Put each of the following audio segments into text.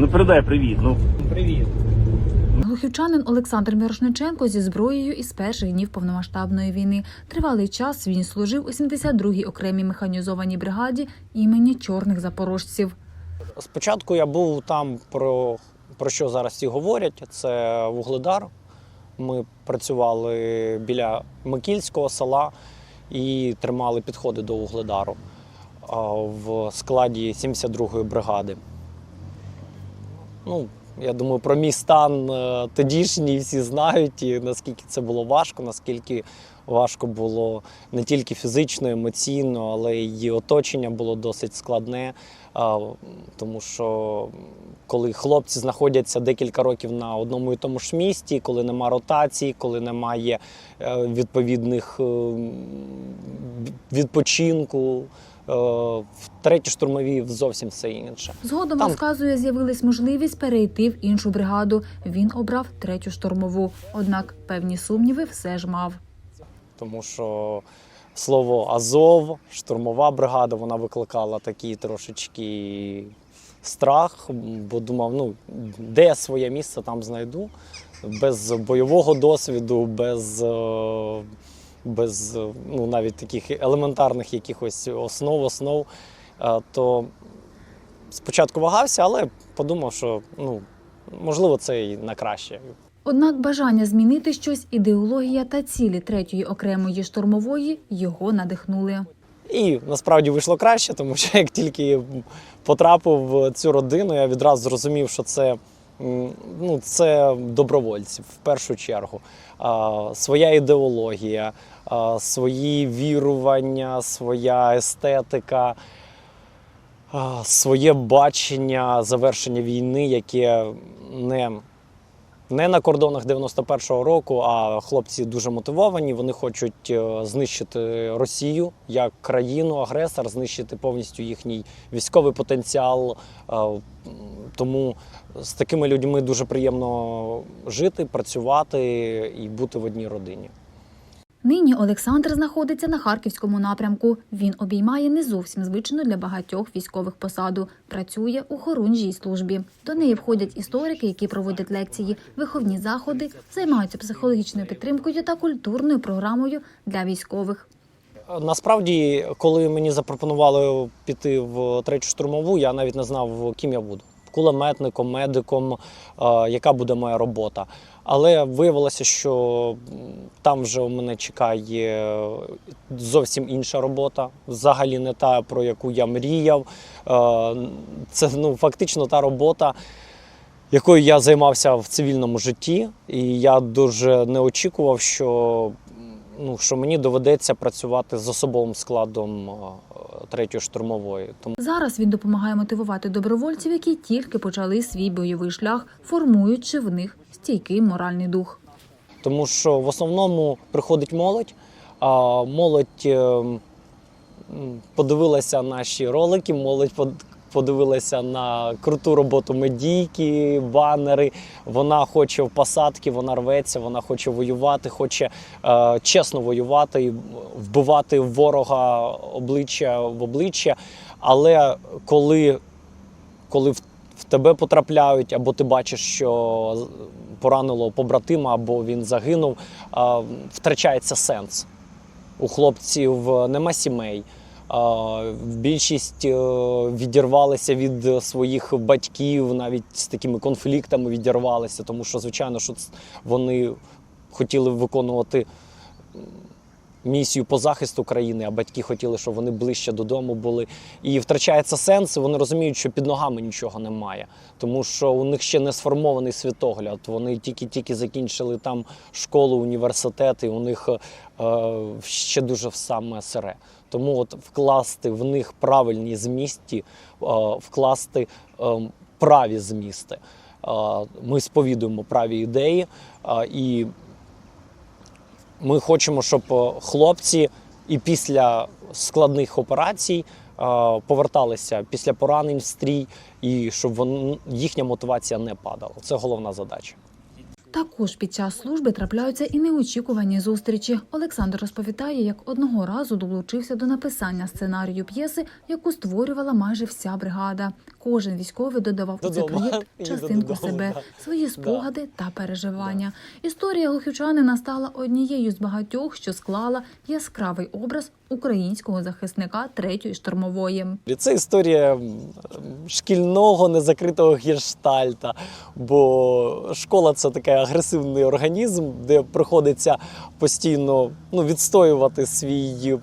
Ну передай привіт. Ну Привіт. Глухівчанин Олександр Мірошниченко зі зброєю із перших днів повномасштабної війни. Тривалий час він служив у 72-й окремій механізованій бригаді імені чорних запорожців. Спочатку я був там про, про що зараз всі говорять. Це Вугледар. Ми працювали біля Микільського села і тримали підходи до Вугледару в складі 72-ї бригади. Ну, я думаю, про мій стан е, тодішній всі знають, і наскільки це було важко, наскільки важко було не тільки фізично, емоційно, але й оточення було досить складне. Тому що коли хлопці знаходяться декілька років на одному і тому ж місці, коли нема ротації, коли немає е, відповідних е, відпочинку, е, в третій штурмовій зовсім все інше. Згодом Там- розказує, з'явилась можливість перейти в іншу бригаду. Він обрав третю штурмову. Однак певні сумніви все ж мав. тому що слово Азов, штурмова бригада, вона викликала такий трошечки страх, бо думав, ну де я своє місце там знайду, без бойового досвіду, без, е, без ну, навіть таких елементарних якихось основ, основ. Е, То спочатку вагався, але подумав, що ну, можливо це і на краще. Однак бажання змінити щось, ідеологія та цілі третьої окремої штурмової його надихнули. І насправді вийшло краще, тому що як тільки потрапив в цю родину, я відразу зрозумів, що це, ну, це добровольці в першу чергу. Своя ідеологія, свої вірування, своя естетика, своє бачення завершення війни, яке не не на кордонах 91-го року, а хлопці дуже мотивовані. Вони хочуть е, знищити Росію як країну, агресор, знищити повністю їхній військовий потенціал. Е, Тому з такими людьми дуже приємно жити, працювати і бути в одній родині. Нині Олександр знаходиться на харківському напрямку. Він обіймає не зовсім звичну для багатьох військових посаду. Працює у хорунжій службі. До неї входять історики, які проводять лекції, виховні заходи, займаються психологічною підтримкою та культурною програмою для військових. Насправді, коли мені запропонували піти в третю штурмову, я навіть не знав, ким я буду. Кулеметником, медиком, е, яка буде моя робота. Але виявилося, що там вже у мене чекає зовсім інша робота, взагалі не та, про яку я мріяв. Е, Це ну, фактично та робота, якою я займався в цивільному житті. І я дуже не очікував, що ну, що мені доведеться працювати з особовим складом е, третьої штурмової. Тому Зараз він допомагає мотивувати добровольців, які тільки почали свій бойовий шлях, формуючи в них стійкий моральний дух. тому що в основному приходить молодь, а молодь е, подивилася наші ролики, молодь подивилася на круту роботу медійки, банери. Вона хоче в посадки, вона рветься, вона хоче воювати, хоче е, чесно воювати, і вбивати ворога обличчя в обличчя. Але коли, коли в в тебе потрапляють, або ти бачиш, що поранило побратима, або він загинув, а, втрачається сенс. У хлопців е, нема сімей. Більшість е, відірвалися від своїх батьків, навіть з такими конфліктами відірвалися, тому що, звичайно, що вони хотіли виконувати місію по захисту країни, а батьки хотіли, щоб вони ближче додому були. І втрачається сенс, вони розуміють, що під ногами нічого немає, тому що у них ще не сформований світогляд. Вони тільки-тільки закінчили там школу, університет, і у них е, ще дуже саме сире. Тому от вкласти в них правильні змісті, е, вкласти е, праві змісти. Е, Ми сповідуємо праві ідеї е, і ми хочемо, щоб хлопці і після складних операцій поверталися після поранень в стрій, і щоб їхня мотивація не падала. Це головна задача. Також під час служби трапляються і неочікувані зустрічі. Олександр розповідає, як одного разу долучився до написання сценарію п'єси, яку створювала майже вся бригада. Кожен військовий додавав у цей проєкт частинку себе, свої спогади та переживання. Історія глухівчанина стала однією з багатьох, що склала яскравий образ українського захисника третьої штурмової. Це історія шкільного незакритого гештальта, бо школа це такий агресивний організм, де приходиться постійно ну, відстоювати свій.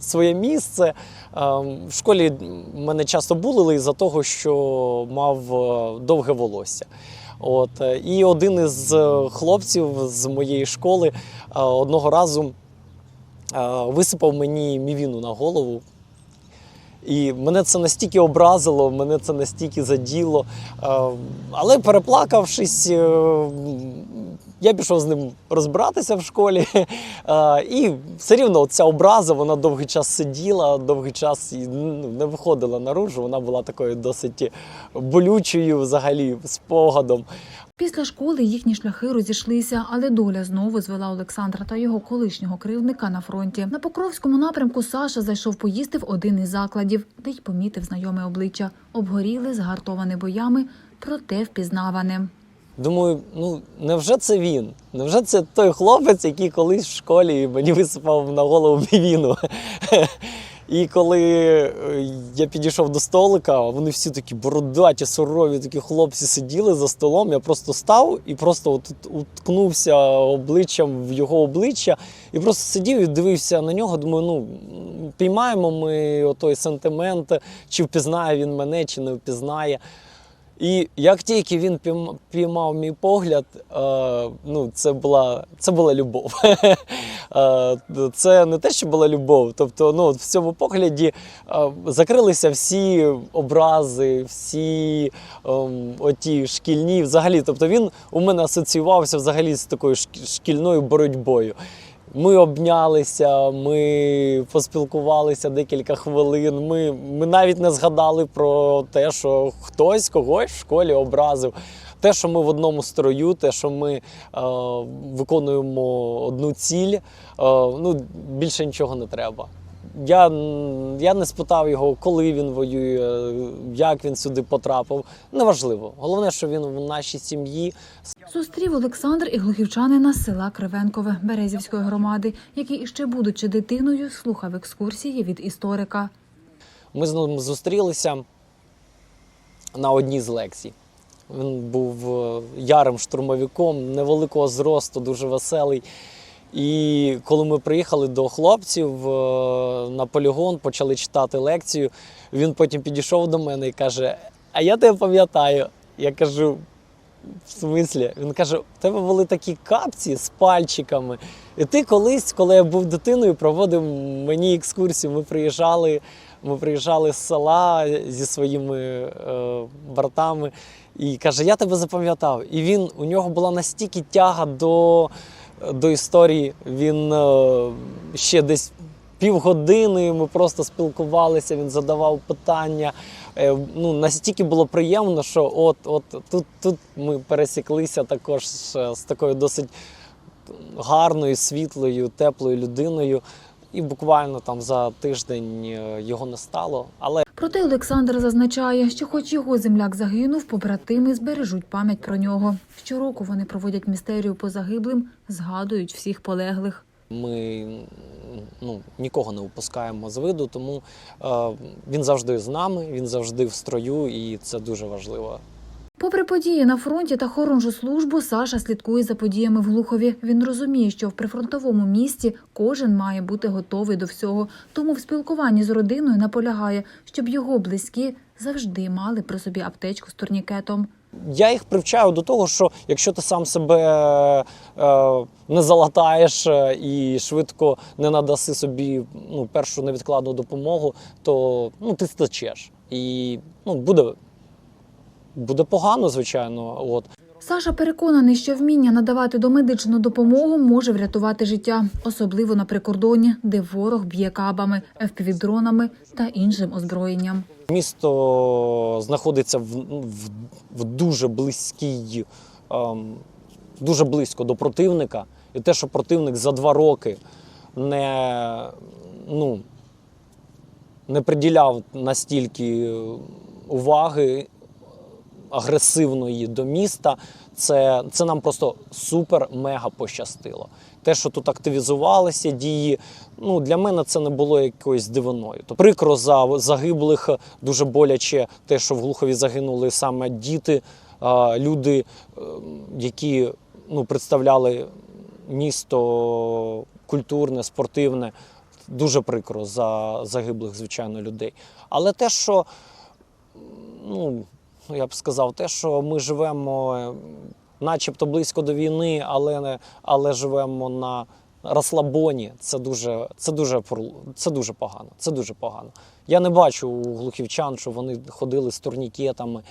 Своє місце Ем, в школі мене часто булили із-за того, що мав е, довге волосся. От е, і один із е, хлопців з моєї школи одного разу висипав мені мівіну на голову. І мене це настільки образило, мене це настільки заділо. Е, Але переплакавшись, е, я пішов з ним розбиратися в школі. Е, І все рівно ця образа вона довгий час сиділа, довгий час ну, не виходила наружу. Вона була такою досить болючою взагалі спогадом. Після школи їхні шляхи розійшлися, але доля знову звела Олександра та його колишнього кривдника на фронті. На Покровському напрямку Саша зайшов поїсти в один із закладів, де й помітив знайоме обличчя. Обгоріле, згартоване боями, проте впізнаване. Думаю, ну невже це він? Невже це той хлопець, який колись в школі мені висипав на голову мівіну? І коли е, я підійшов до столика, вони всі такі бородаті, сурові, такі хлопці сиділи за столом. Я просто став і просто от уткнувся обличчям в його обличчя, і просто сидів і дивився на нього. Думаю, ну піймаємо ми отой сентимент, чи впізнає він мене, чи не впізнає. І як тільки він піймав мій погляд, е, ну це була це була любов. Е, це не те, що була любов. Тобто, ну в цьому погляді е, закрилися всі образи, всі ем, оті шкільні. Взагалі, тобто він у мене асоціювався взагалі з такою шкільною боротьбою. Ми обнялися, ми поспілкувалися декілька хвилин. Ми, ми навіть не згадали про те, що хтось когось в школі образив. Те, що ми в одному строю, те, що ми е, виконуємо одну ціль, е, ну більше нічого не треба. Я, я не спитав його, коли він воює, як він сюди потрапив. Неважливо. Головне, що він в нашій сім'ї, Зустрів Олександр і глухівчанина з села Кривенкове Березівської громади, який іще будучи дитиною, слухав екскурсії від історика. Ми з ним зустрілися на одній з лекцій. Він був е, ярим штурмовиком, невеликого зросту, дуже веселий. І коли ми приїхали до хлопців е, на полігон, почали читати лекцію, він потім підійшов до мене і каже: А я тебе пам'ятаю. Я кажу, в смислі? Він каже: у тебе були такі капці з пальчиками. І ти колись, коли я був дитиною, проводив мені екскурсію. Ми приїжджали, ми приїжджали з села зі своїми е, братами. І каже, я тебе запам'ятав. І він у нього була настільки тяга до, до історії. Він е, ще десь півгодини ми просто спілкувалися, він задавав питання. Е, ну, настільки було приємно, що от, от тут, тут ми пересіклися також з, такою досить гарною, світлою, теплою людиною. І буквально там за тиждень е, його не стало. Але Проте Олександр зазначає, що, хоч його земляк загинув, побратими збережуть пам'ять про нього. Щороку вони проводять містерію по загиблим, згадують всіх полеглих. Ми ну, нікого не упускаємо з виду, тому е, він завжди з нами, він завжди в строю, і це дуже важливо. Попри події на фронті та хорунжу службу, Саша слідкує за подіями в Глухові. Він розуміє, що в прифронтовому місті кожен має бути готовий до всього. Тому в спілкуванні з родиною наполягає, щоб його близькі завжди мали при собі аптечку з турнікетом. Я їх привчаю до того, що якщо ти сам себе е, не залатаєш е, і швидко не надаси собі ну, першу невідкладну допомогу, то ну, ти стечеш. І ну, буде, буде погано, звичайно. От. Саша переконаний, що вміння надавати домедичну допомогу може врятувати життя, особливо на прикордоні, де ворог б'є кабами, FPV-дронами та іншим озброєнням. Місто знаходиться в, в, в дуже близькій ем, дуже близько до противника, і те, що противник за два роки не, ну, не приділяв настільки уваги агресивної до міста, це, це нам просто супер-мега пощастило. Те, що тут активізувалися дії, ну для мене це не було якоюсь дивиною. То прикро за загиблих, дуже боляче те, що в Глухові загинули саме діти, люди, е, які ну, представляли місто культурне, спортивне. Дуже прикро за загиблих, звичайно, людей. Але те, що ну, я б сказав, те, що ми живемо начебто близько до війни, але, але живемо на розслабоні, це дуже, це, дуже, це дуже погано. Це дуже погано. Я не бачу у глухівчан, що вони ходили з турнікетами,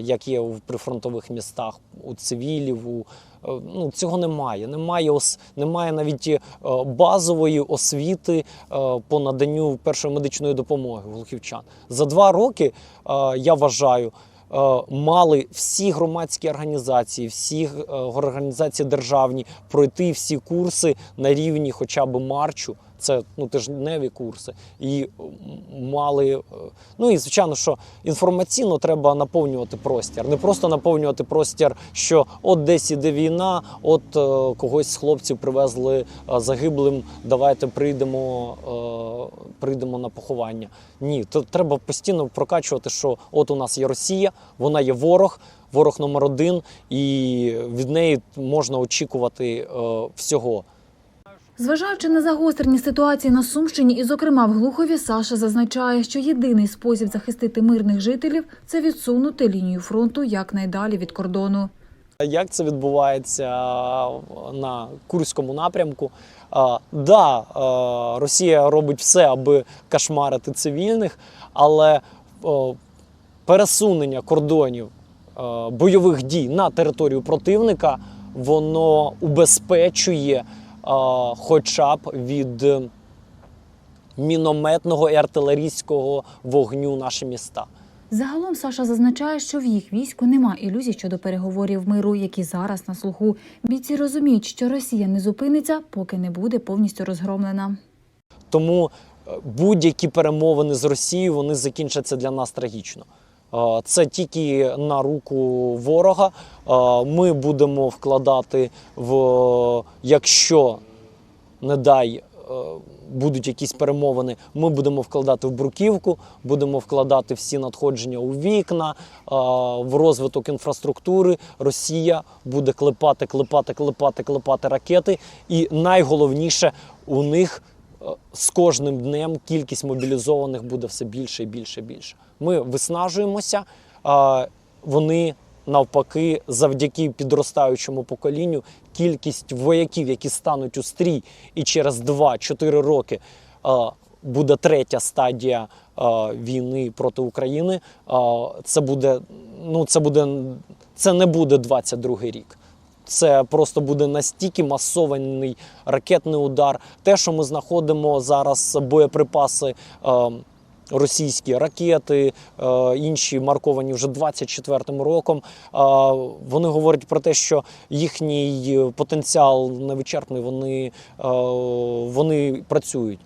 як є в прифронтових містах, у цивілів. У, е, ну, цього немає. Немає, ос, немає навіть е, базової освіти е, по наданню першої медичної допомоги глухівчан. За два роки, я вважаю, мали всі громадські організації, всі е, організації державні пройти всі курси на рівні хоча б марчу. Це ну тижневі курси, і мали. е, Ну і звичайно, що інформаційно треба наповнювати простір. Не просто наповнювати простір, що от десь іде війна, от е, когось з хлопців привезли е, загиблим. Давайте прийдемо, е, прийдемо на поховання. Ні, то треба постійно прокачувати, що от у нас є Росія, вона є ворог, ворог номер один, і від неї можна очікувати е, всього. Зважаючи на загострені ситуації на Сумщині і, зокрема, в Глухові, Саша зазначає, що єдиний спосіб захистити мирних жителів це відсунути лінію фронту якнайдалі від кордону. Як це відбувається на Курському напрямку? Да, Росія робить все, аби кошмарити цивільних, але пересунення кордонів бойових дій на територію противника воно убезпечує хоча б від мінометного і артилерійського вогню наші міста. Загалом Саша зазначає, що в їх війську нема ілюзій щодо переговорів миру, які зараз на слуху. Бійці розуміють, що Росія не зупиниться, поки не буде повністю розгромлена. Тому е, будь-які перемовини з Росією вони закінчаться для нас трагічно. Це тільки на руку ворога. Ми будемо вкладати в якщо не дай. е, Будуть якісь перемовини, ми будемо вкладати в бруківку, будемо вкладати всі надходження у вікна, в розвиток інфраструктури. Росія буде клепати, клепати, клепати, клепати ракети. І найголовніше, у них з кожним днем кількість мобілізованих буде все більше і більше і більше. Ми виснажуємося, вони навпаки, завдяки підростаючому поколінню, кількість вояків, які стануть у стрій, і через 2-4 роки е, буде третя стадія е, війни проти України. е, Це буде, ну це буде, це не буде 22 рік. Це просто буде настільки масований ракетний удар. Те, що ми знаходимо зараз боєприпаси. е, Російські ракети, е, інші марковані вже 24-м роком. Е, Вони говорять про те, що їхній потенціал невичерпний, вони, е, вони працюють.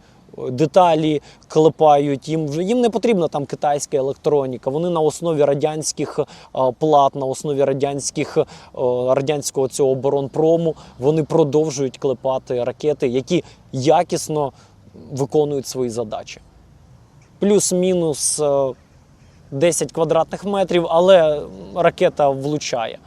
Деталі клепають, їм вже- їм не потрібна там китайська електроніка. Вони на основі радянських е, плат, на основі радянських е, радянського цього оборонпрому вони продовжують клепати ракети, які якісно виконують свої задачі. Плюс-мінус е, 10 квадратних метрів, але ракета влучає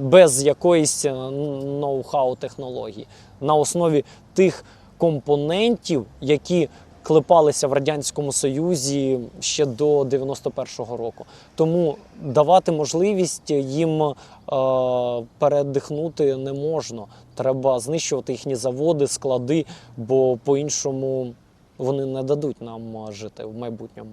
без якоїсь е, ноу-хау технології. На основі тих компонентів, які клепалися в Радянському Союзі ще до 91-го року. Тому давати можливість їм е, передихнути не можна. Треба знищувати їхні заводи, склади, бо по-іншому вони не дадуть нам е, жити в майбутньому.